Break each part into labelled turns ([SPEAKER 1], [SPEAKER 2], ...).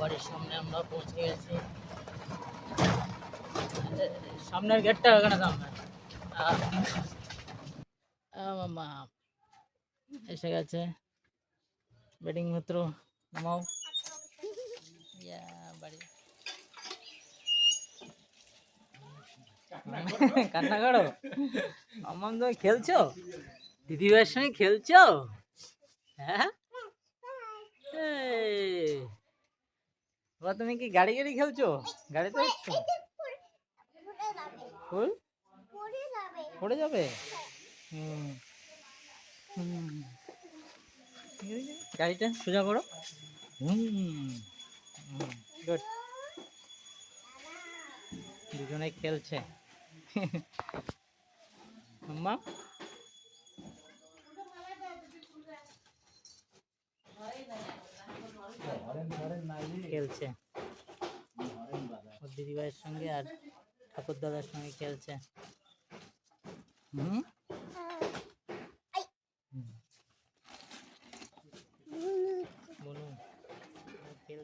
[SPEAKER 1] বাড়ির সামনে আমরা। পৌঁছে গেছি সামনের গেটটা ওখানে সামনে এসে গেছে বেডিং মিত্র নামাও ইয়া, বাড়ি কান্না করো আমার তুমি খেলছো দিদি ভাইয়ের সঙ্গে খেলছো হ্যাঁ বাবা তুমি কি গাড়ি গাড়ি খেলছো গাড়িতে উঠছো ফুল পড়ে যাবে হুম হুম। ঠিক আছে, গাড়িটা সোজা করো। গুড দুজনে খেলছে। মাম্মা? খেলছে। দিদিভাইয়ের সঙ্গে আর ঠাকুর দাদার সঙ্গে খেলছে। হুম।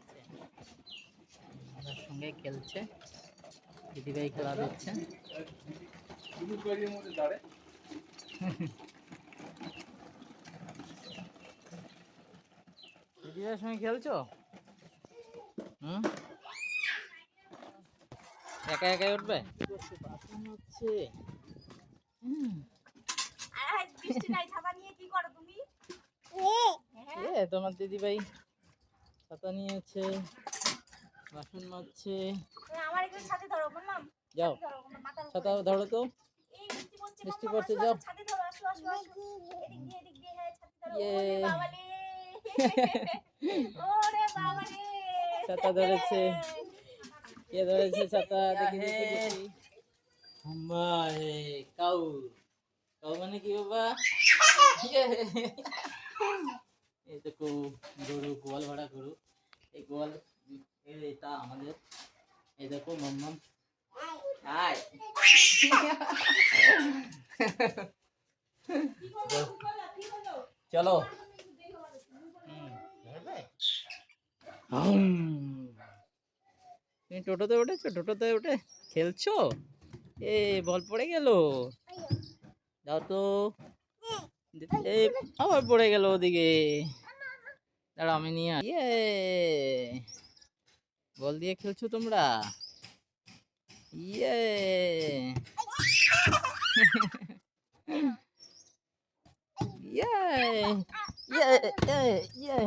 [SPEAKER 1] খেলছে। দাদার সঙ্গে খেলছে। দিদিভাই খেলা দিচ্ছে দিদিভাইয়ের সঙ্গে খেলছো? হুম? একা একাই উঠবে? হচ্ছে
[SPEAKER 2] আয়, বৃষ্টি নাই, ছাতা
[SPEAKER 1] ছাতা নিয়েছে বাসন মাজছে
[SPEAKER 2] আমার একটু ছাতে ধরো, বললাম?
[SPEAKER 1] যাও। ছাতা ধরো তো
[SPEAKER 2] বৃষ্টি পড়ছে,
[SPEAKER 1] যাও।
[SPEAKER 2] আসো, ধরো, আসো, আসো, আসো। এদিক দিয়ে, এদিক দিয়ে, হ্যাঁ, ধরো।
[SPEAKER 1] ইয়ে।
[SPEAKER 2] ওরে বাবারে।
[SPEAKER 1] ছাতা ধরেছে। কে ধরেছে ছাতা দেখি দেখি দেখি হাম্বা হে কাউ কাউ মানে কি বাবা। এই তো গরু, গোয়াল ভাড়া গরু। এই গোয়াল এটা আমাদের। এই দেখো মাম্মাম। হাই। চলো। তুমি টোটোতে উঠেছো? টোটোতে উঠে খেলছো? এ, বল পড়ে গেল। যাও তো। আবার পড়ে গেল ওদিকে। দাঁড়া আমি নিয়ে ইয়ে! বল দিয়ে খেলছো তোমরা? ইয়ে! ইয়ে! ইয়ে! ইয়ে! ইয়ে!